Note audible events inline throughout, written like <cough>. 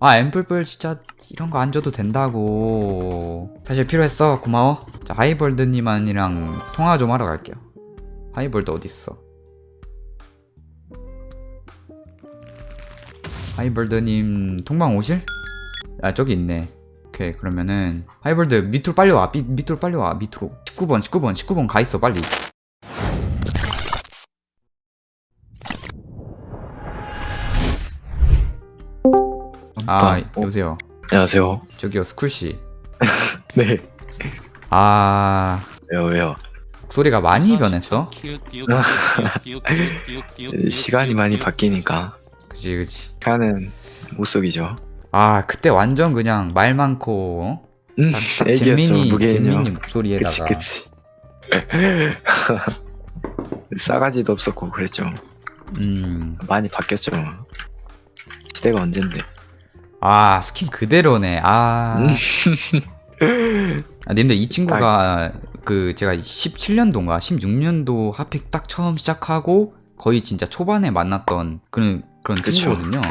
아 앰플플 진짜 이런 거 안 줘도 된다고. 사실 필요했어. 고마워. 자 하이벌드님이랑 통화 좀 하러 갈게요. 하이벌드 어딨어? 하이벌드님 통방 오실? 아 저기 있네. 오케이 그러면은 하이벌드 밑으로 빨리 와. 밑, 밑으로 빨리 와. 밑으로. 19번 19번 19번 가 있어 빨리 아 어, 여보세요 안녕하세요. 저기요 스쿨 씨 <laughs> 네. 아 왜요, 왜요? 목소리가 많이 변했어? <laughs> 시간이 많이 바뀌니까 그지 그지 가는 못 속이죠. 아 그때 완전 그냥 말 많고 어? 음, 딱 <laughs> 애기였죠. 잼민이 무게인요. 그치, 목소리에다가 그치. 싸가지도 없었고 그랬죠. 음. 많이 바뀌었죠. 시대가 언젠데. 아 스킨 그대로네. 아, 아 님들 이 친구가 그 제가 17년도인가 16년도 하픽 딱 처음 시작하고 거의 진짜 초반에 만났던 그런 그런 그쵸. 친구거든요.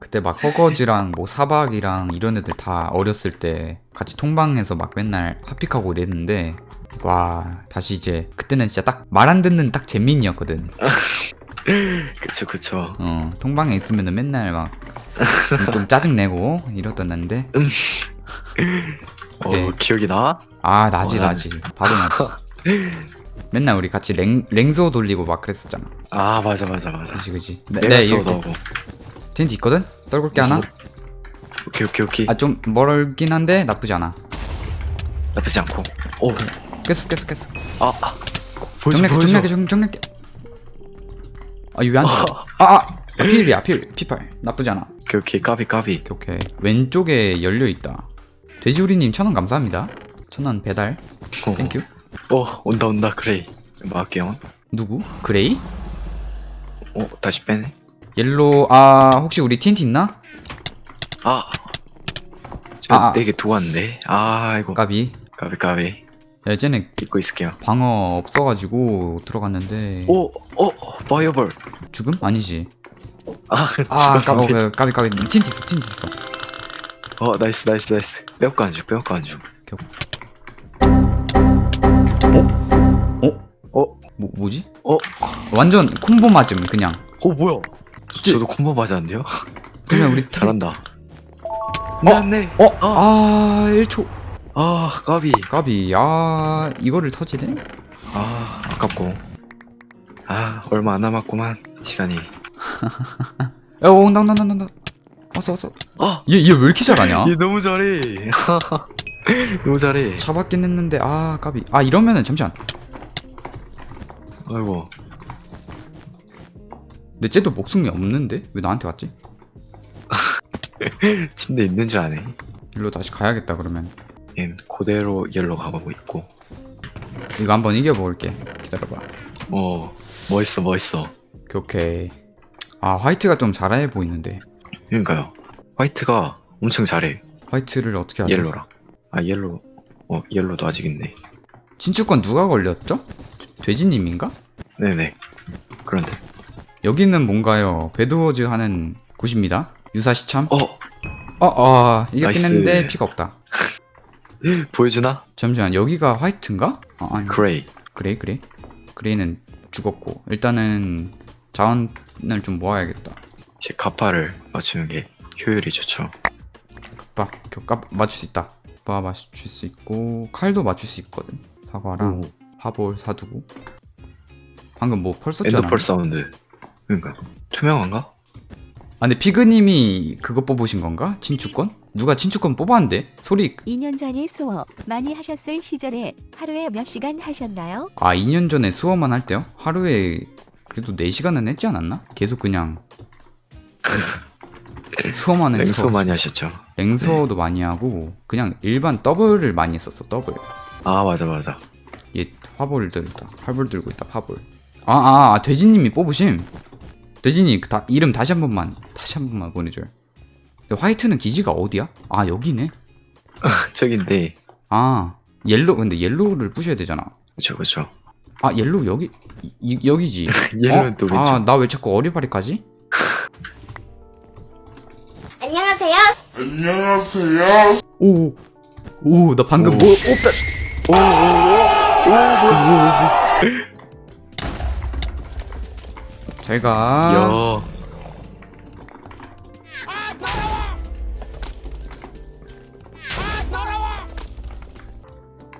그때 막 허거지랑 뭐 사박이랑 이런 애들 다 어렸을 때 같이 통방에서 막 맨날 하픽하고 이랬는데 와 다시 이제 그때는 진짜 딱 말 안 듣는 딱 잼민이었거든 <laughs> <laughs> 그쵸, 그쵸. 어 통방에 있으면은 맨날 막 좀 짜증 내고 이러던데 <laughs> 어, 네. 기억이 나? 아 나지 어, 나지 바로 나지 <laughs> 맨날 우리 같이 랭 랭소 돌리고 막 그랬었잖아 아, 맞아, 맞아, 맞아. 그지 그지 네, 내가 네 이렇게 하고. 텐트 있거든 떨굴게 하나 오케이, 오케이, 오케이. 아 좀 멀긴 한데 나쁘지 않아 나쁘지 않고. 오, 깼어 깼어 깼어 아, 아. 보여줘, 정리할게 보여줘. 정리할게 정- 정리할게 아 이거 왜안 돼? 아아 <laughs> 필이야 필 피팔 나쁘지 않아 오케이, 오케이. 까비, 까비. 오케이 오케이 왼쪽에 열려있다 돼지우리님 천원 감사합니다 천원 배달 어, 땡큐 어, 온다, 온다. 그래. 막을게요. 누구? 그레이? 어, 다시 빼네. 옐로우 아 혹시 우리 TNT 있나? 아. 저 아, 아. 네개 두고 왔는데. 아, 이거. 까비 까비, 까비. 야 쟤네 잊고 있을게요. 방어 없어가지고 들어갔는데 오, 어, 파이어볼. 죽음? 아니지 아, 아 지금 까비 안 까비 까비 TNT 있어 TNT 있어 어, 나이스, 나이스, 나이스. 빼앗고 안 줘, 빼앗고 안 줘. 어? 어, 뭐, 뭐지? 어, 완전 콤보 맞음 그냥 어, 뭐야? 찌- 저도 콤보 맞았는데요? 그러면 우리 <laughs> 잘한다. 미안해. 어? 아 1초 아, 까비. 까비 아 이거를 터지네? 아, 아깝고. 아, 얼마 안 남았구만. 시간이. 야 온다 온다 온다 온다 왔어 왔어 아, 얘 얘 왜 이렇게 잘하냐? <laughs> 얘 너무 잘해. <laughs> 너무 잘해. 잡았긴 했는데 아 까비 아 이러면은 잠시만 아이고. 내 쟤도 목숨이 없는데? 왜 나한테 왔지? <laughs> 침대 있는 줄 아네. 일로 다시 가야겠다 그러면 얘 그대로 옐로 가고 있고. 이거 한번 이겨볼게 기다려봐 어, 멋있어, 멋있어. 오케이 아 화이트가 좀 잘해 보이는데 그러니까요. 화이트가 엄청 잘해. 화이트를 어떻게 하지? 옐로랑. 아, 옐로. 어, 옐로도 아직 있네. 진출권 누가 걸렸죠? 돼지님인가? 네네. 그런데. 여기는 뭔가요? 배드워즈 하는 곳입니다 유사 시참 어, 어, 어 이겼긴 나이스. 했는데 피가 없다 <laughs> 보여주나? 잠시만 여기가 화이트인가? 아, 아니 그레이. 그래 그래 그레이는 죽었고 일단은 자원을 좀 모아야겠다 제 가파를 맞추는 게 효율이 좋죠. 빠 격가 맞출 수 있다 빠 맞출 수 있고 칼도 맞출 수 있거든 사과랑 오, 파볼 사두고 방금 뭐펄 썼잖아 엔더펄 사운드. 그러니까 투명한가? 아 근데 피그님이 그거 뽑으신 건가? 친추권? 누가 친추권 뽑았는데? 소리 2년 전에 수업 많이 하셨을 시절에 하루에 몇 시간 하셨나요? 아 2년 전에 수업만 할 때요? 하루에 그래도 4시간은 했지 않았나? 계속 그냥 수업만 했어 냉소 많이 하셨죠. 랭서도 많이 하고 그냥 일반 더블을 많이 했었어 더블 아 맞아 맞아. 얘 화볼 들고 있다 화볼 들고 있다 화볼 아아 아, 돼지님이 뽑으심 돼지님 그 다, 이름 다시 한 번만 다시 한 번만 보내줘요 화이트는 기지가 어디야? 아 여기네 저긴데 아 옐로 근데 옐로우를 부셔야 되잖아 그쵸 그쵸. 아 옐로우 여기 이, 이- 여기지 <laughs> 얘는 또 왼쪽. 아나 왜 자꾸 어리바리까지? 안녕하세요. 오, 오, 나 방금 오. 뭐, 없다. 잘 가. 야.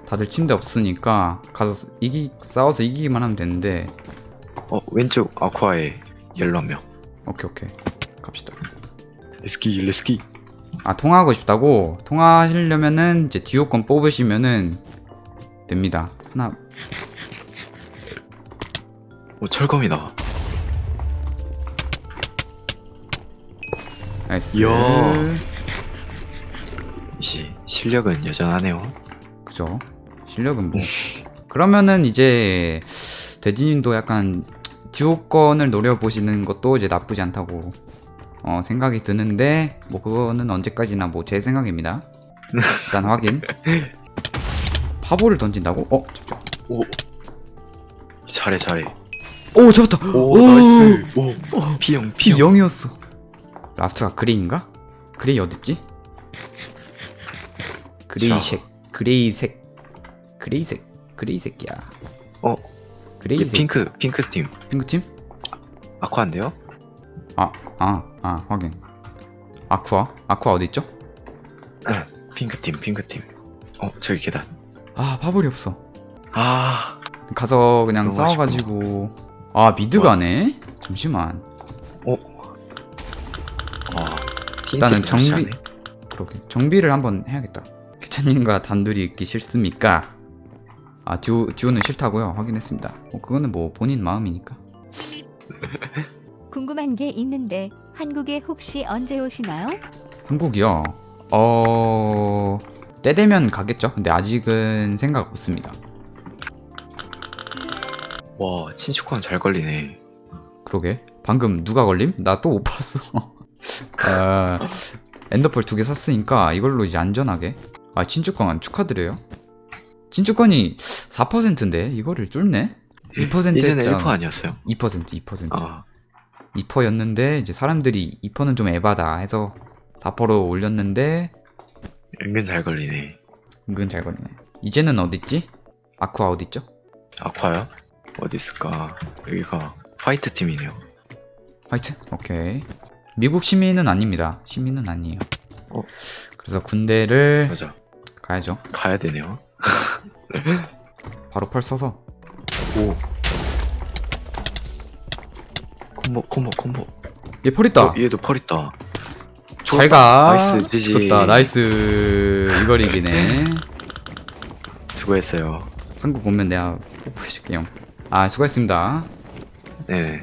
다들 침대 없으니까 가서 이기 싸워서 이기기만 하면 되는데. 어 왼쪽 아쿠아에 옐로 한 명. 오케이 오케이 갑시다. 레스키 레스키. 아 통화하고 싶다고 통화하시려면은 이제 듀오권 뽑으시면은 됩니다. 하나 오 철검이다. 나이스. 이야. 시 실력은 여전하네요. 그죠. 실력은 뭐. 그러면은 이제 대진님도 약간 듀오권을 노려보시는 것도 이제 나쁘지 않다고 어, 생각이 드는데 뭐 그거는 언제까지나 뭐 제 생각입니다. 일단 확인. <laughs> 파보를 던진다고? 어? 잠깐. 오. 잘해 잘해. 오 잡았다. 오, 오. 나이스. 오 피형 피형. 0이었어. 라스트가 그레이인가? 그레이 어딨지? 그레이색, 그레이색, 그레이색, 그레이색이야. 어. 이 그레이색. 핑크 핑크 스팀. 핑크 팀? 아쿠아인데요? 아, 아, 아, 확인. 아쿠아? 아쿠아 어디 있죠? 핑크 팀 핑크 팀. 어 저기 계단. 아, 파볼이 없어. 아. 가서 그냥 너무 싸워가지고. 아, 미드 뭐야? 가네? 잠시만. 와. 일단은 정비- 그러게. 정비를 한번 해야겠다. 캐찬님과 단둘이 있기 싫습니까? 아, 듀오, 듀오는 싫다고요? 확인했습니다. 뭐, 그거는 뭐 본인 마음이니까. <laughs> 궁금한 게 있는데 한국에 혹시 언제 오시나요? 한국이요? 어... 때 되면 가겠죠? 근데 아직은 생각 없습니다. 와 친축권 잘 걸리네. 그러게. 방금 누가 걸림? 나 또 못 봤어. <laughs> 아, 엔더펄 두 개 샀으니까 이걸로 이제 안전하게. 아, 친축권 축하드려요. 친축권이 4%인데 이거를 뚫네? 2% 예전에 했다. 1% 아니었어요? 2% 2%아 2%였는데 이제 사람들이 2%는 좀 에바다 해서 4%로 올렸는데 은근 잘 걸리네. 은근 잘 걸리네. 이제는 어딨지? 아쿠아 어딨죠? 아쿠아요? 어디 있을까? 여기가 화이트 팀이네요. 화이트? 오케이. 미국 시민은 아닙니다. 시민은 아니에요. 어. 그래서 군대를 맞아. 가야죠. 가야 되네요. <laughs> 바로 펄 써서. 오. 콤보 콤보 콤보. 얘 펄 있다. 어, 얘도 펄 있다. 잘 가. 나이스 지지. 좋다. 나이스. 이걸 이기네. 수고했어요. 한국 오면 내가 뽀뽀해줄게 형. 아 수고했습니다. 네.